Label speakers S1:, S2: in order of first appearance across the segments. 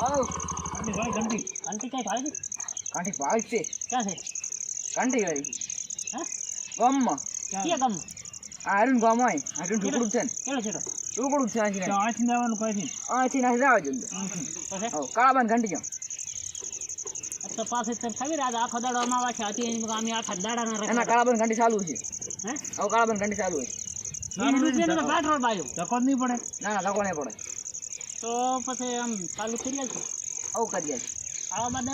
S1: ઘંટી ઘંટી
S2: ઘંટી
S3: છે?
S2: ક્યાં છે?
S3: કાંઠી વાળી
S2: હા?
S3: ગામમાં.
S2: ક્યાં? ગામ
S3: આ અરુણ ગામ હોય અરુણ ઢુકડું છે ને.
S2: કેલો છેટો
S3: ઢુકડું છે
S1: તો આથી જવાનું કઈથી
S3: આથી નાખી જવા જો
S2: પછી
S3: હો કાળાબાન ઘંટી જાઓ
S2: તો પાસે તને ખબર આજે આખો દાડો અમાવા છે આથી એની અમે આખા દાડાના
S3: એના
S2: કાળા
S3: કાળાબાન ઘંટી ચાલુ છે.
S2: હે?
S3: હવે કાળાબાન ઘંટી ચાલુ છે.
S2: વીસ રૂપિયાનું પેટ્રોલ બાયો.
S1: ધકો નહીં પડે
S3: ના ના ધકો નહીં પડે.
S2: તો પછી આમ ચાલુ થઈ જાય છે
S3: આવું કરી જાય
S2: કાળો બાદ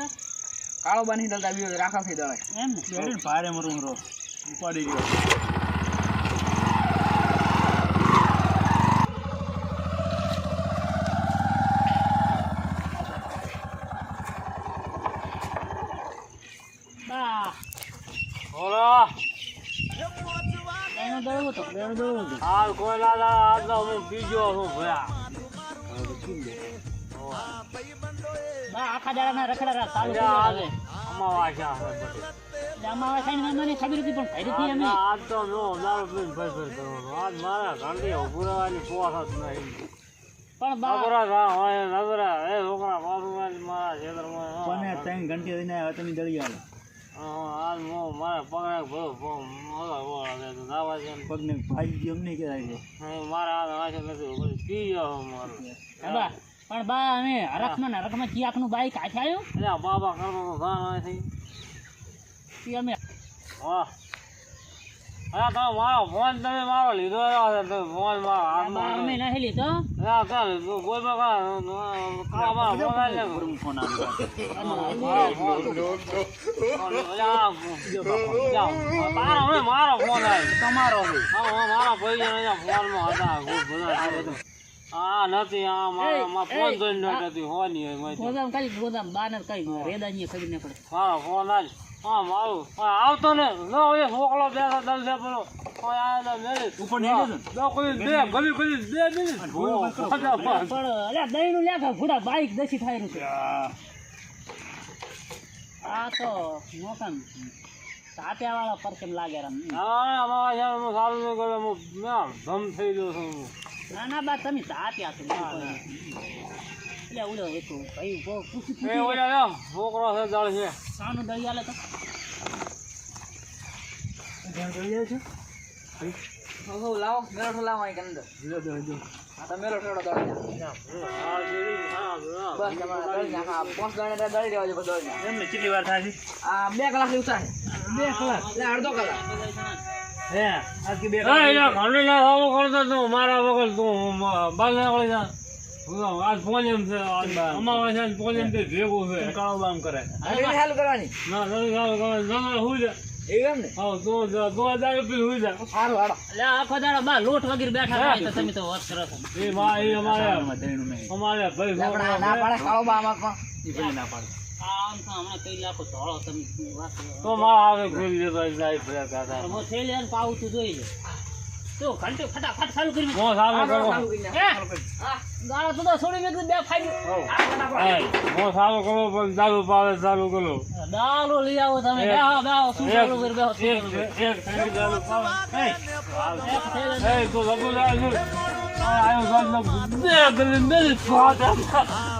S3: કાળોબાન નહીં દળતા બીજો રાખા થઈ દળાય
S2: એમ ને?
S1: ભારે મરું રો ઉપાડી ગયો.
S2: બેનો
S4: હાલ કોઈ ના દાડા આજ હું બીજો હું ભયા.
S2: આખા દાડાના રખડા ચાલુ હવે મને ખબર હતી પણ ખરી હતી અમે
S4: આજ તો નો દારૂ પીને ફેર ફેર કરવાનો. આજ મારા ઘંટી ઉભું પોસ જ નહીં.
S2: પણ બા
S4: નબળા હોય, નબળા. એ છોકરા પાછું મારા ખેતરમાં,
S1: કોને ત્રણ ઘંટી દઈને આવ્યા તમે દળી આલો
S4: હા, આજ હું મારા પગને ભરો, દે તો નાવા છે
S1: પગને ભાઈ ગયો નહીં કહેવાય છે
S4: મારા હાથ વાંચે નથી બધું પી ગયો મારું.
S2: બા પણ બા અમે હરખમાં ને હરખમાં ચિયાકનું બાઈક હાથે આવ્યું
S4: અલ્યા, બાબા તો ધાન અહીંથી.
S2: તે અમે
S4: હા હા તમે મારો ફોન તમે મારો લીધો તમે ફોન મારો હાથમાં
S2: અમે નહીં લીધો?
S4: હા ચાલ કોઈ પણ ફોન
S1: આવ્યો
S4: મારો ફોન. મારો ફોન આવ્યો.
S1: તમારો છે
S4: હા, હા, મારા પૈસા ફોનમાં હતા બધું. આ નથી આ મારા ફોન જોઈને નથી હોની હોય
S2: ગોદામ કઈ ગોદામ બાનર કઈ રેદાની ખબર ન પડે
S4: મારો ફોન આજ. હા મારું આવતો ને. નો એ છોકરો બેઠો દલ છે પેલો. હા, આ તો મેરે.
S1: ઉપર નીકળ્યો છે ને?
S4: દો કોઈ બે ગલી ગલી બે મિનિટ.
S1: ભૂલો કરો.
S4: ફટાફટ.
S2: પણ અલ્યા દહીં નું લ્યા ભૂડા બાઈક દસી થાય આ તો મોટા તાત્યા વાળા પર કેમ લાગે રમ.
S4: હા, અમારા અહીંયા હું સારું નહીં કરું, હું ના, ધમ થઈ ગયો છું. હું.
S2: ના ના બા તમે તાત્યા છો એટલે ઓલો એક ભાઈ બહુ ખુશી
S4: એ ઓલા છોકરો છે દળ છે.
S2: સાનો દહીં આલે તો.
S3: હો, હો, લાવો મેળો લાવો અહીં અંદર. હા તો મેળો
S4: હા, જેવી, હા, હા.
S3: બસ તમારે દળી નાખો. આ પાંચ જોઈએ દળી
S1: એમને કેટલી વાર થાય છે?
S3: આ બે કલાક જેવું
S1: બે કલાક.
S3: એટલે અડધો કલાક.
S1: હે આજ બે
S4: ના કરતો તું, મારા વગર તું, અ, બહાર જા. હું આજ પોલિયમ છે આજ અમાવાસ્યા ને પોલિયમ ભેગું છે
S1: કાળો બામ કરે
S3: ચાલુ કરવાની
S4: ના નથી ના
S3: એમ ને
S4: હા તું જા, તું દારૂ પી હુઈ જા
S3: સારું હાલો
S2: એટલે આખો દાડો બા લોટ વગેરે બેઠા હોય તો તમે તો વાત કરો
S4: એ માં એ અમારે અમારે ભાઈ
S3: ના પાડે કાળો બા
S1: ઈ ભલે ના પાડે
S2: આમ તો હમણાં કઈ લાખો ધોળો તમે
S4: તો માં આવે લેતો ફર્યા
S2: જોઈ લે તો ઘંટો ફટાફટ ચાલુ કરી
S4: સારું
S3: ચાલુ
S4: કરી.
S2: ગાળો તો છોડી મેં બે
S4: હા, હું સારું કરું પણ દારૂ પાવે ચાલુ કરો.
S2: દારૂ લઈ આવો તમે. બેહો બેહો શું ચાલુ કરી બેહો શું
S4: એક
S2: ચાલુ કરી?
S4: એક થેલી દારૂ પાવે. એ,
S2: એક થેલી
S4: એ, તું લગુ લાવ છું. સાહેબ બે ગલી મેલી ફાટા.